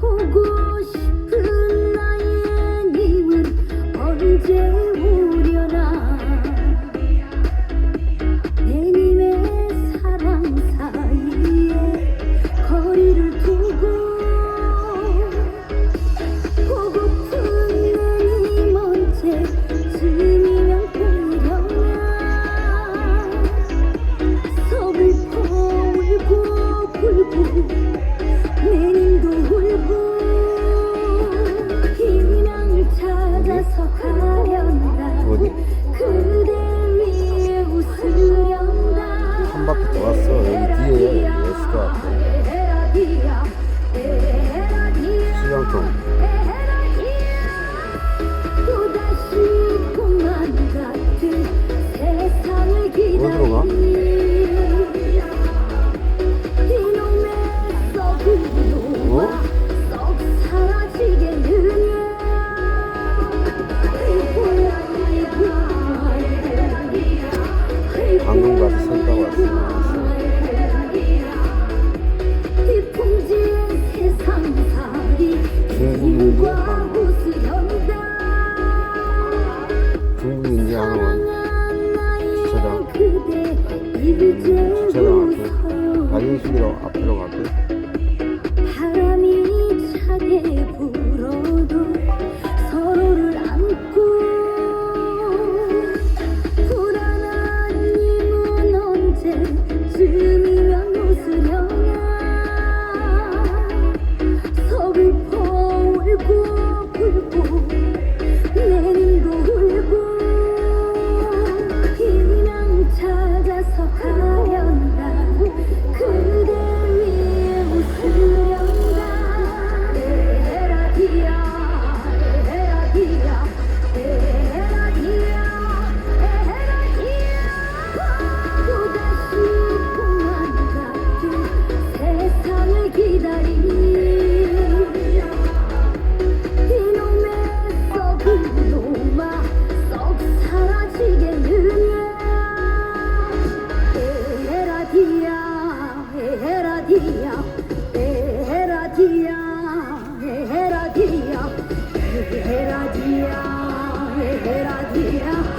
보고 싶은 나의 님은 언제 방금 가서 산다고 왔어요. 중국인지 중국인지 하나만 주차장 주차장 앞에. 가인식이라고 앞으로 가고 Thank you. 에라디야 에라디야 에라디야 에라디야 에라디야.